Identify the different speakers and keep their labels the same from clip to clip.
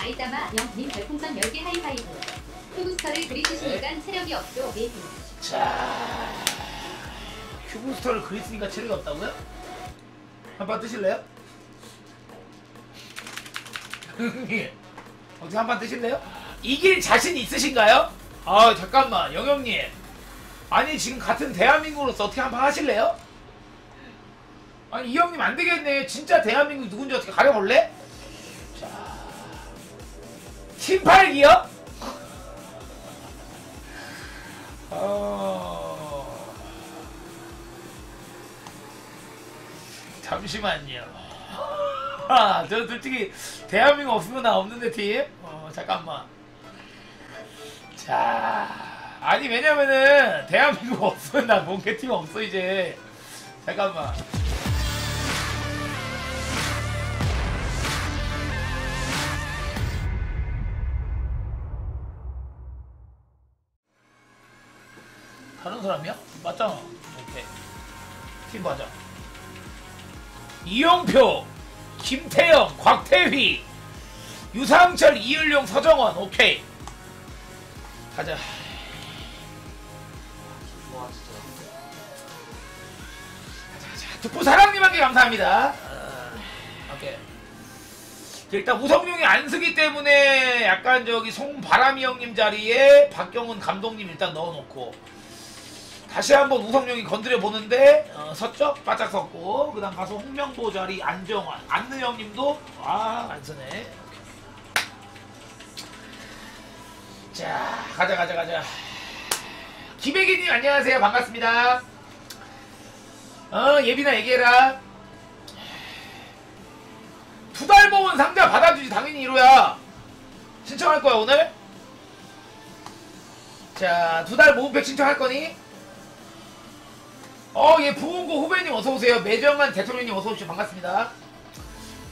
Speaker 1: 아이따마 영님 별풍선 10개 하이파이브. 큐브스터를 그리치시니까 체력이 없죠. 네.
Speaker 2: 자, 큐브스터를 그리스니까 체력이 없다고요? 한판 뜨실래요? 어떻게 한판 뜨실래요? 이길 자신 있으신가요? 아 잠깐만 영영님 아니 지금 같은 대한민국으로서 어떻게 한판 하실래요? 아니 이 형님 안 되겠네 진짜 대한민국 누군지 어떻게 가려볼래? 자 팀팔기요? 어... 잠시만요. 아, 저 솔직히 대한민국 없으면 나 없는데 팀. 어, 잠깐만. 자, 아니 왜냐면은 대한민국 없으면 나 몽개 팀 없어 이제. 잠깐만. 다른 사람이야? 맞잖아. 오케이. 팀 맞아. 이영표, 김태영, 곽태휘, 유상철, 이을용, 서정원. 오케이. 가자.
Speaker 3: 와 진짜
Speaker 2: 자, 듣고 사랑님한테 감사합니다. 어, 오케이. 일단 우성룡이 안 쓰기 때문에 약간 저기 송바람이 형님 자리에 박경훈 감독님 일단 넣어놓고 다시 한번 우성룡이 건드려 보는데 어, 섰죠? 바짝 섰고 그다음 가서 홍명보 자리 안정환 안느 형님도 아안 쓰네. 자 가자 가자 가자. 김혜기님 안녕하세요 반갑습니다. 어 예빈아 얘기해라. 두 달 모은 상자 받아주지 당연히 이로야 신청할 거야 오늘 자 두 달 모은팩 신청할 거니 어 예 부은고 후배님 어서오세요. 매정한 대통령님 어서오십시오. 반갑습니다.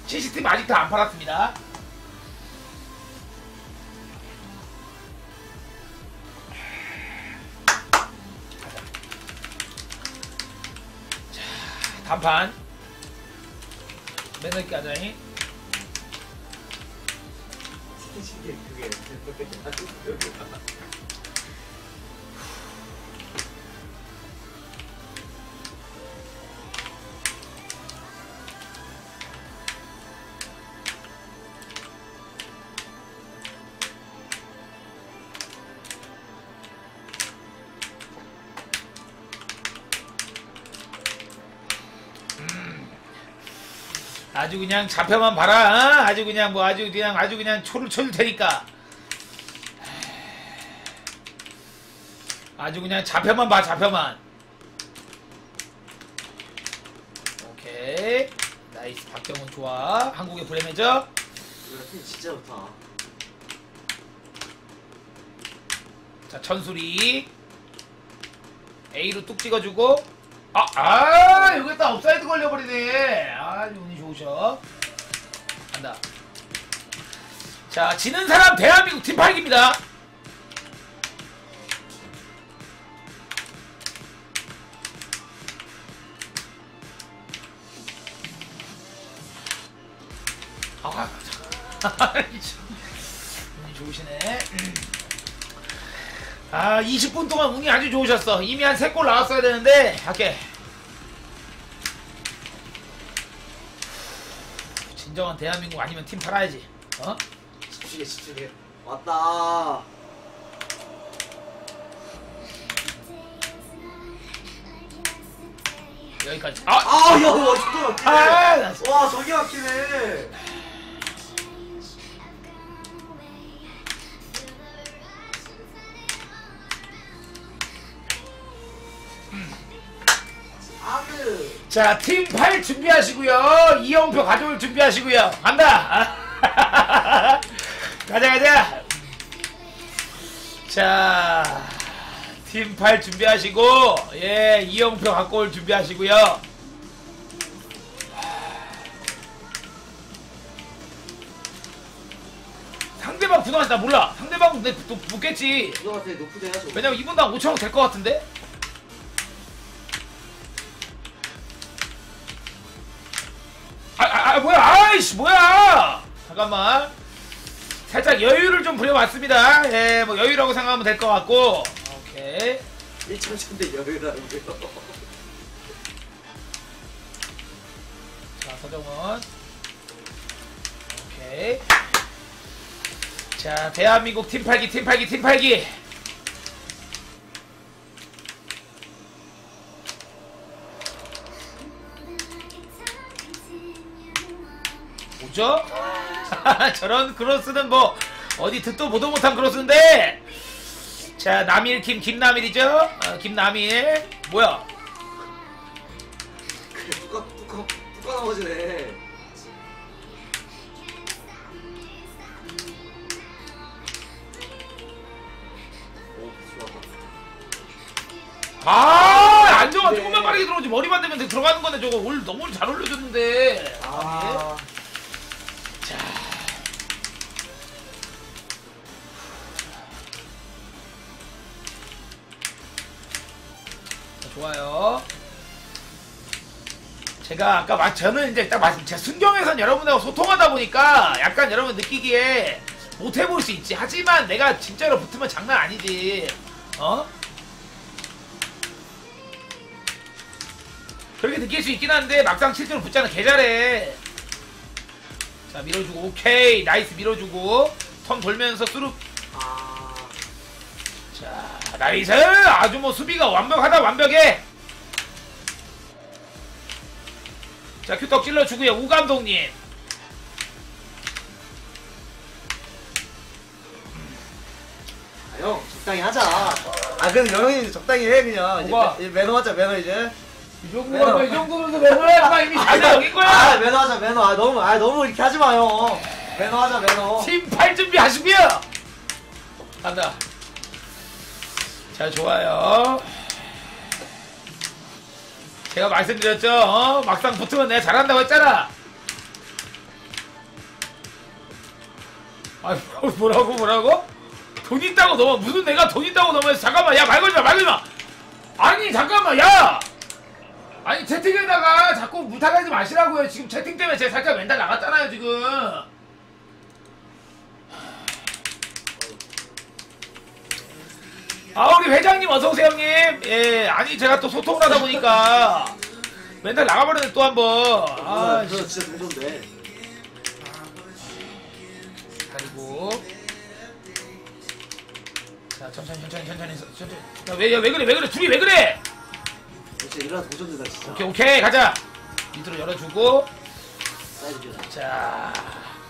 Speaker 2: CCTV 아직 다 안 팔았습니다. 자 단판. 맨날 까자잉
Speaker 3: 스케치게 그게
Speaker 2: 아주 그냥 잡혀만 봐라. 어? 아주 그냥 뭐 아주 그냥 아주 그냥 초를 쳐줄 테니까. 아주 그냥 잡혀만 봐 잡혀만. 오케이. 나이스 박정훈 좋아. 한국의 브레메저.
Speaker 3: 이거 팀 진짜 좋다
Speaker 2: 자 천수리. A로 뚝 찍어주고. 아, 아, 여기다 업사이드 걸려버리네. 아, 운이 좋으셔. 간다. 자, 지는 사람 대한민국 팀팔기입니다. 아, 운이 좋으시네. 아 20분 동안 운이 아주 좋으셨어 이미 한 3골 나왔어야 되는데 할게 진정한 대한민국 아니면 팀 팔아야지. 어?
Speaker 3: 집중해 집중해. 왔다.
Speaker 2: 여기까지. 아!
Speaker 3: 아 야 와 진짜
Speaker 2: 아, 나
Speaker 3: 막히네 와 저기 막히네
Speaker 2: 자, 팀 8 준비하시고요. 이영표 가져올 준비하시고요. 간다. 가자, 가자. 자, 팀 8 준비하시고, 예, 이영표 갖고 올 준비하시고요. 상대방 부담하지 나 몰라. 상대방 내또 붙겠지.
Speaker 3: 이거 같아 저거
Speaker 2: 왜냐면 이분 당 5천원 될 것 같은데? 이씨, 뭐야! 잠깐만. 살짝 여유를 좀 부려봤습니다. 예, 뭐 여유라고 생각하면 될 것 같고. 오케이.
Speaker 3: 1점 차인데 여유라는 게요.
Speaker 2: 자, 서정원. 오케이. 자, 대한민국 팀팔기, 팀팔기, 팀팔기. 뭐죠? 저런 크로스는 뭐 어디 듣도 보도 못한 크로스인데 자 남일 김 김남일이죠 어, 김남일 뭐야
Speaker 3: 뚜까 뚜까 뚜까 넘어지네.
Speaker 2: 아 안정환
Speaker 3: 네.
Speaker 2: 조금만 빠르게 들어오지 머리만 대면 들어가는 건데 저거 올 너무 잘 올려줬는데
Speaker 3: 아.
Speaker 2: 자 좋아요. 제가 아까 막 저는 이제 딱 말씀, 제가 순경에선 여러분하고 소통하다 보니까 약간 여러분 느끼기에 못 해볼 수 있지. 하지만 내가 진짜로 붙으면 장난 아니지. 어? 그렇게 느낄 수 있긴 한데 막상 실제로 붙자는 개 잘해. 자 밀어주고 오케이 나이스 밀어주고 턴 돌면서. 자 나이스 아주 뭐 수비가 완벽하다 완벽해 자 큐떡 찔러주고요 우 감독님
Speaker 3: 아, 형 적당히 하자. 아 그럼 형이 적당히 해 그냥. 이제
Speaker 2: 뭐가?
Speaker 3: 이제 매너 하자 매너 이제.
Speaker 2: 이 정도면 이 정도면 매너야 이미 자자 여긴
Speaker 3: 아
Speaker 2: 거야
Speaker 3: 매너 하자 매너. 아 너무 아 너무 이렇게 하지 마요. 매너 하자 매너.
Speaker 2: 팀 팔 준비 하시고요 간다 자 좋아요. 제가 말씀드렸죠? 어? 막상 붙으면 내가 잘한다고 했잖아. 아 뭐라고 뭐라고? 돈 있다고 넘어 무슨 내가 돈 있다고 넘어서 잠깐만 야 말 걸지 마 말 걸지 마. 아니 잠깐만 야! 아니 채팅에다가 자꾸 무탁하지 마시라고요. 지금 채팅 때문에 제가 살짝 멘탈 나갔잖아요 지금 아 우리 회장님 어서 오세요 형님. 예 아니 제가 또 소통을 하다 보니까 맨날 나가버리네 또 한번. 아
Speaker 3: 저 진짜 동전데.
Speaker 2: 그리고 자 천천히 천천히 천천히 천천히. 야왜 왜 그래 왜 그래 둘이 왜 그래?
Speaker 3: 진짜 일어나 동전되다 진짜.
Speaker 2: 오케이 오케이 가자. 밑으로 열어주고
Speaker 3: 뷰다.
Speaker 2: 자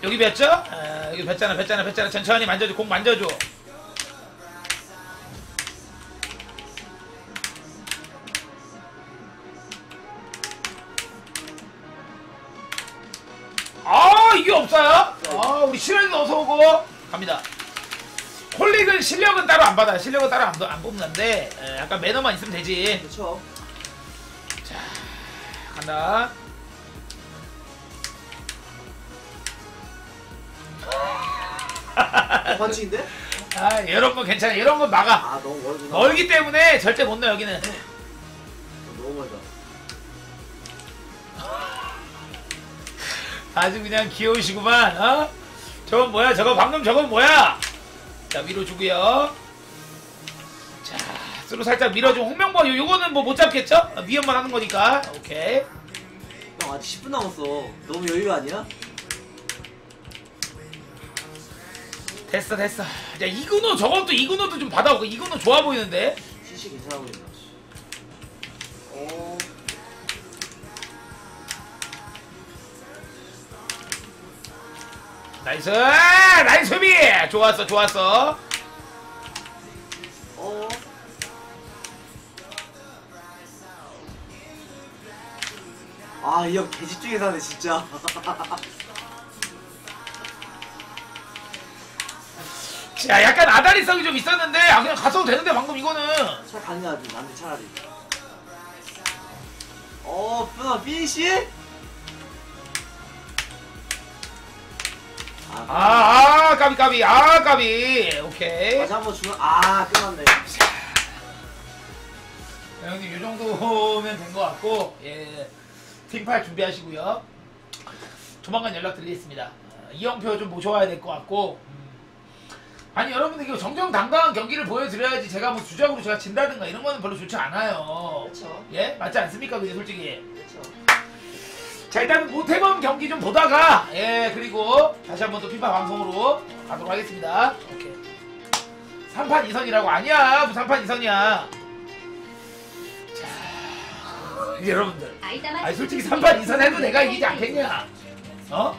Speaker 2: 여기 뵀죠? 아, 여기 뵀잖아 뵀잖아 뵀잖아 천천히 만져줘 공 만져줘. 게 없어요? 아 우리 실력이 어서 오고 갑니다. 홀릭은 실력은 따로 안 받아요. 실력은 따로 안, 안 뽑는데 에, 약간 매너만 있으면 되지.
Speaker 3: 그렇죠.
Speaker 2: 간다.
Speaker 3: 반칙인데?
Speaker 2: 아 이런 건 괜찮아. 이런 건 막아.
Speaker 3: 아 너무 멀구나.
Speaker 2: 멀기 때문에 절대 못 넣어 여기는.
Speaker 3: 너무 멀다.
Speaker 2: 아주 그냥 귀여우시구만. 어? 저건 뭐야? 저거 방금 저건 뭐야? 자 위로 주고요. 자 스로 살짝 밀어주고 홍명보 요 요거는 뭐 못 잡겠죠? 아, 위험만 하는 거니까. 오케이.
Speaker 3: 형 아직 10분 남았어. 너무 여유 아니야?
Speaker 2: 됐어 됐어. 야 이근호 또 이근호도 좀 받아오고 이근호 좋아 보이는데.
Speaker 3: CC 괜찮아 보인다.
Speaker 2: 나이스 나이스 수비 좋았어 좋았어.
Speaker 3: 어. 아, 이 형 개집중해 사네, 진짜.
Speaker 2: 자 약간 아다리성이 좀 있었는데 아 그냥 갔어도 되는데 방금 이거는.
Speaker 3: 차 강해야지, 남들 차라리. 어, 쁘나, 피 아,
Speaker 2: 아, 아, 까비, 까비, 아, 까비. 오케이.
Speaker 3: 다시 한번 주면, 아, 끝났네.
Speaker 2: 자, 형님, 이 정도면 된 것 같고, 예. 팀팔 준비하시고요. 조만간 연락드리겠습니다. 어, 이영표 좀 모셔와야 될 것 같고, 음, 아니 여러분들 이거 정정당당한 경기를 보여드려야지 제가 뭐 주작으로 제가 진다든가 이런 거는 별로 좋지 않아요.
Speaker 3: 그렇죠.
Speaker 2: 예? 맞지 않습니까? 그게 솔직히.
Speaker 3: 그렇죠.
Speaker 2: 자 일단 모태범 경기 좀 보다가 예 그리고 다시 한번 또 피파 방송으로 가도록 하겠습니다. 오케이. 3판 2선이라고 아니야 무슨 3판 2선이야. 자 여러분들 아니 솔직히 3판 2선 해도 내가 이기지 않겠냐? 어?